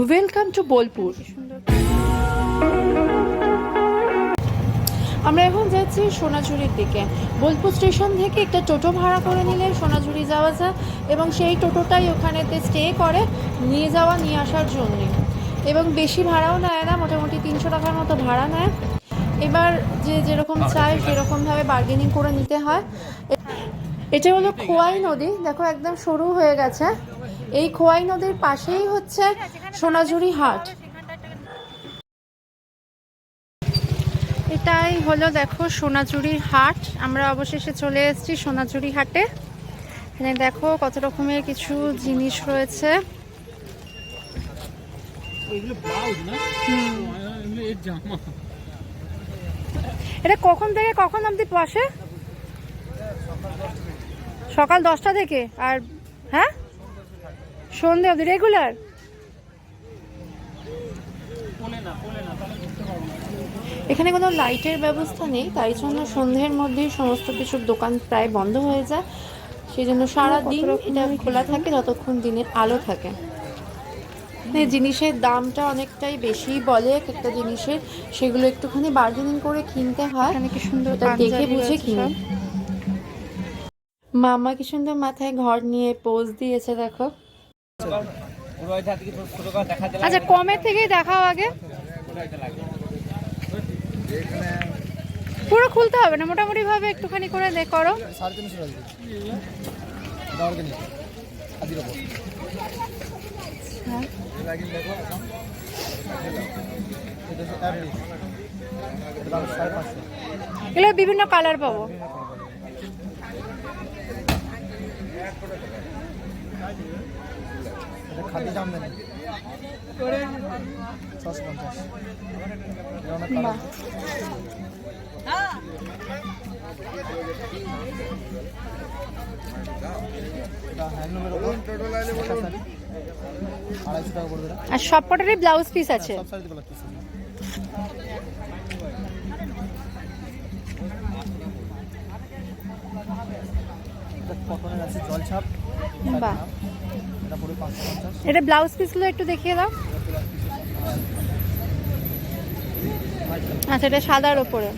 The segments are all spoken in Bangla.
ওয়েলকাম টু বোলপুর আমরা এখন যাচ্ছি সোনাঝুরির দিকে। বোলপুর স্টেশন থেকে একটা টোটো ভাড়া করে নিলে সোনাঝুরি যাওয়া যায় এবং সেই টোটোটাই ওখানেতে স্টে করে নিয়ে যাওয়া নিয়ে আসার জন্যে। এবং বেশি ভাড়াও নেয় না মোটামুটি তিনশো টাকার মতো ভাড়া নেয়। এবার যে যেরকম চায় সেরকমভাবে বার্গেনিং করে নিতে হয়। এটা হলো খোয়াই নদী। দেখো একদম সরু হয়ে গেছে। এই খোয়াই নদীর পাশেই হচ্ছে সোনাঝুরি হাট। এটাই হলো দেখো সোনাঝুরির হাট। আমরা অবশেষে চলে এসেছি সোনাঝুরি হাটে। এখানে দেখো কত রকমের কিছু জিনিস রয়েছে। এটা কখন থেকে কখন অবধি বসে সকাল দশটা থেকে। আর হ্যাঁ? সন্ধে অবধি রেগুলার এখানে কোনো লাইটের ব্যবস্থা নেই তাই জন্য সন্ধ্যের মধ্যেই সমস্ত কিছুর দোকান প্রায় বন্ধ হয়ে যায়। সেই জন্য সারা দিন এটা খোলা থাকে যতক্ষণ দিনের আলো থাকে। মানে জিনিসের দামটা অনেকটাই বেশি বলে একটা জিনিসের সেগুলো একটুখানি বার্গেনিং করে কিনতে হয়। এখানে কি সুন্দর দেখে বুঝে কিনি। মামা কি সুন্দর মাথায় ঘর নিয়ে পোজ দিয়েছে দেখো। আচ্ছা কমের থেকেই দেখাও আগে। পুরো খুলতে হবে না মোটামুটি ভাবে একটুখানি করে দে, করো। এগুলো বিভিন্ন কালার পাবো। খাদি ছশো পঞ্চাশ। আর সব কটারই ব্লাউজ পিস আছে? সব শাড়িতে বলা পিস কটনের আছে জলছাপ। বাহ এটা ব্লাউজ পিসগুলো একটু দেখিয়ে দাও। আচ্ছা এটা সাদার ওপরে।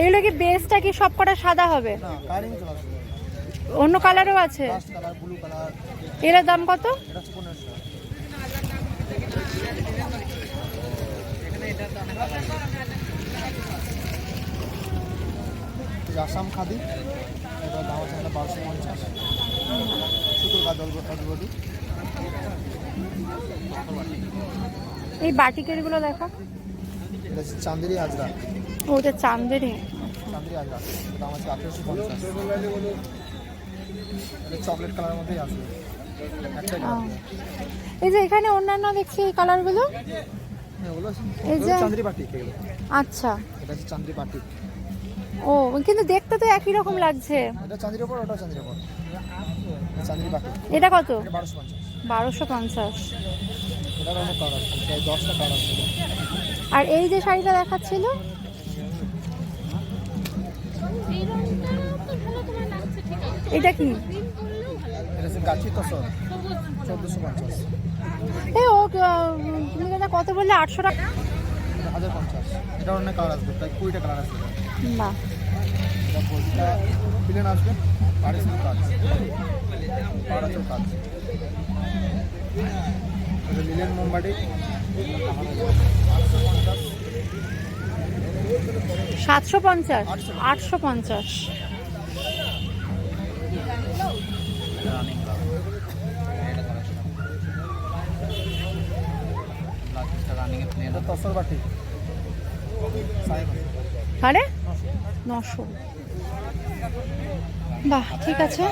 এগুলো কি বেসটা কি সব কটা সাদা হবে? অন্য কালারও আছে? এটার দাম কত এটা হচ্ছে পনেরোশো এই যে আসাম খাদি এটা দাম আছে এটা বারোশো পঞ্চাশ। সুতোর কাজ অল্প অল্প এই বাটিকেরগুলো দেখো। এটা চান্দেরি আজরা ও এটা চান্দেরি। চান্দেরি আজরা দাম আছে আঠেরোশো পঞ্চাশ। চকলেট কালারের মধ্যেই আছে। এই যে এখানে অন্যান্য দেখছি এই কালারগুলো। আচ্ছা। ও কিন্তু দেখতে তো একই রকম লাগছে। এটা কত? আর এই যে শাড়িটা দেখাচ্ছিল? এটা কি? এ ও তুমি কত বললে? আটশো টাকা। হাজার পঞ্চাশ। এটা অনেক কালার আসবে প্রায় কুড়িটা কালার মোমবাটি সাতশো পঞ্চাশ। আটশো। পঞ্চাশ। আরে? নশো। বাহ ঠিক আছে।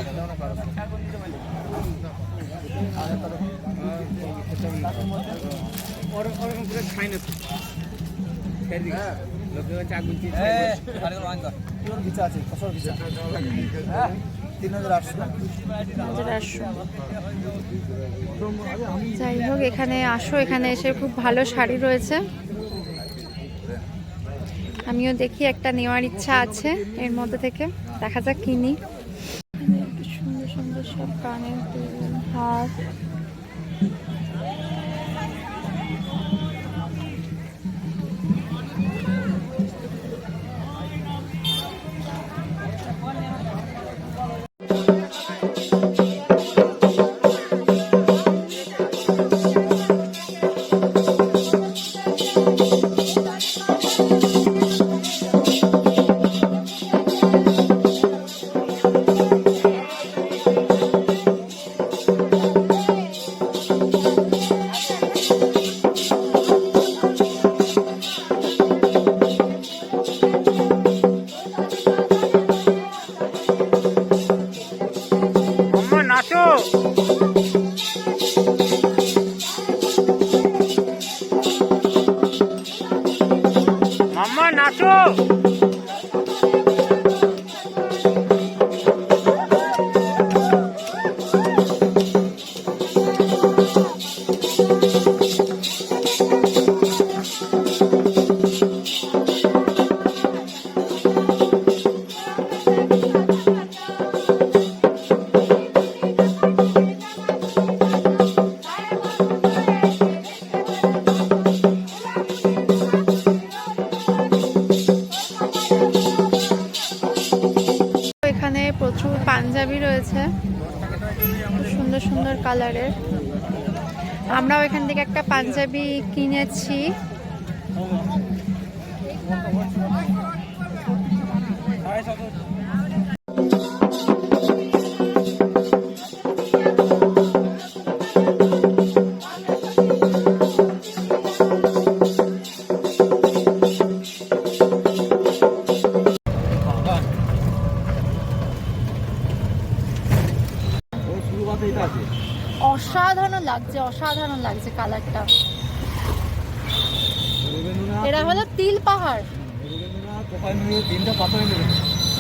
হ্যাঁ লোকে চা গুনছি পিওর ঘিচা আছে যাই হোক, এখানে আসো, এখানে এসে খুব ভালো শাড়ি রয়েছে। আমিও দেখি, একটা নেওয়ার ইচ্ছা আছে এর মধ্যে থেকে। দেখা যাক কিনি। সুন্দর সুন্দর সব কানের হার। cachorro! কালারের। আমরাও এখান থেকে একটা পাঞ্জাবি কিনেছি। অসাধারণ লাগছে অসাধারণ লাগছে কালারটা। এটা হলো তিল পাহাড়।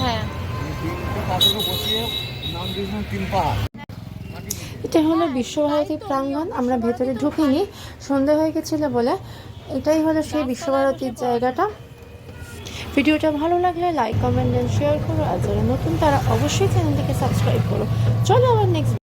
হ্যাঁ। এটা হলো বিশ্বভারতী প্রাঙ্গণ, আমরা ভেতরে ঢুকিনি, সন্ধে হয়ে গেছিল বলে। এটাই হলো সেই বিশ্বভারতীর জায়গাটা। ভিডিওটা ভালো লাগলে লাইক কমেন্ট এন্ড শেয়ার করো, আর যারা নতুন তারা অবশ্যই চ্যানেলটিকে সাবস্ক্রাইব করো। চলো আবার নেক্সট